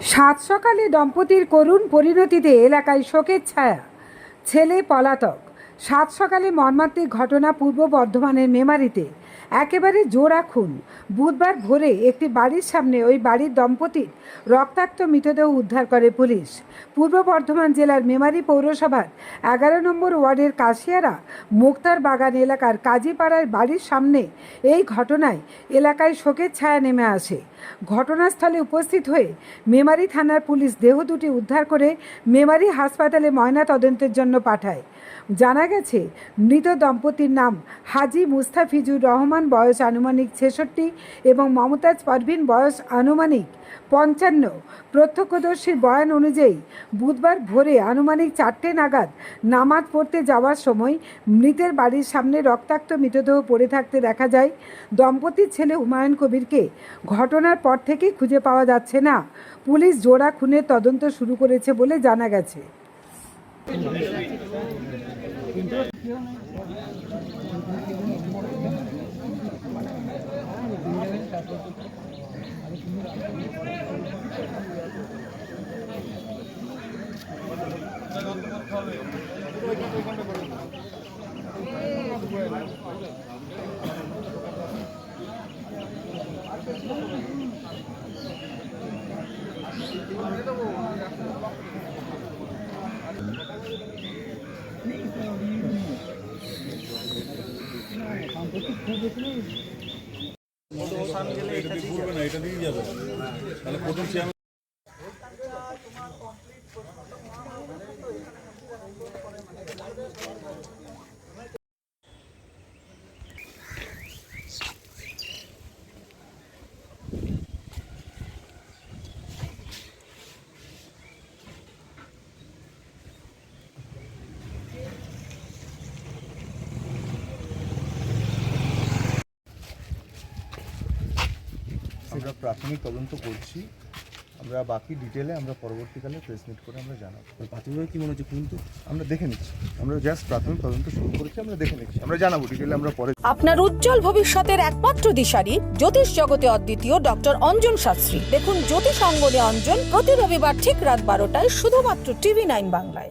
সাত সকালে দম্পতির করুণ পরিণতিতে এলাকায় শোকের ছায়া। ছেলে পলাতক। সাত সকালে মর্মান্তিক ঘটনা পূর্ব বর্ধমানের মেমারিতে। একেবারে জোড়া খুন। বুধবার ভোরে একটি বাড়ির সামনে ওই বাড়ির দম্পতির রক্তাক্ত মৃতদেহ উদ্ধার করে পুলিশ। পূর্ব বর্ধমান জেলার মেমারি পৌরসভার এগারো নম্বর ওয়ার্ডের কাশিয়ারা মুক্তার বাগান এলাকার কাজীপাড়ার বাড়ির সামনে এই ঘটনায় এলাকায় শোকের ছায়া নেমে আসে। ঘটনাস্থলে উপস্থিত হয়ে মেমারি থানার পুলিশ দেহ দুটি উদ্ধার করে মেমারি হাসপাতালে ময়না তদন্তের জন্য পাঠায়। জানা গেছে, মৃত দম্পতির নাম হাজি মুস্তাফিজুর রহমান, বয়স আনুমানিক ছেষট্টি, এবং মমতাজ পারভিন, বয়স আনুমানিক পঞ্চান্ন। প্রত্যক্ষদর্শীর বয়ান অনুযায়ী, বুধবার ভোরে আনুমানিক চারটে নাগাদ নামাজ পড়তে যাওয়ার সময় মৃতের বাড়ির সামনে রক্তাক্ত মৃতদেহ পড়ে থাকতে দেখা যায়, দম্পতির ছেলে হুমায়ুন কবিরকে ঘটনার পর থেকেই খুঁজে পাওয়া যাচ্ছে না। পুলিশ জোড়া খুনের তদন্ত শুরু করেছে বলে জানা গেছে। Gracias. না এটা দিয়ে যাবে তাহলে প্রথম চেয়ার আমরা প্রাথমিক তদন্ত করছি। আমরা বাকি ডিটেলে আমরা পরবর্তীকালে প্রেস মিট করে আমরা জানাব। প্রাথমিকভাবে কি মনে হচ্ছে কিন্তু আমরা দেখে নিচ্ছি। আমরা জাস্ট প্রাথমিক তদন্ত শুরু করেছি আমরা দেখে নিচ্ছি। আমরা জানাব ডিটেলে আমরা পরে আপনার উজ্জ্বল ভবিষ্যতের একমাত্র দিশারি জ্যোতিষ জগতে অদ্বিতীয় ডক্টর অঞ্জন শাস্ত্রী। দেখুন জ্যোতিষ অঙ্গনে অঞ্জন প্রতি রবিবার ঠিক রাত বারোটায় শুধুমাত্র টিভি নাইন বাংলায়।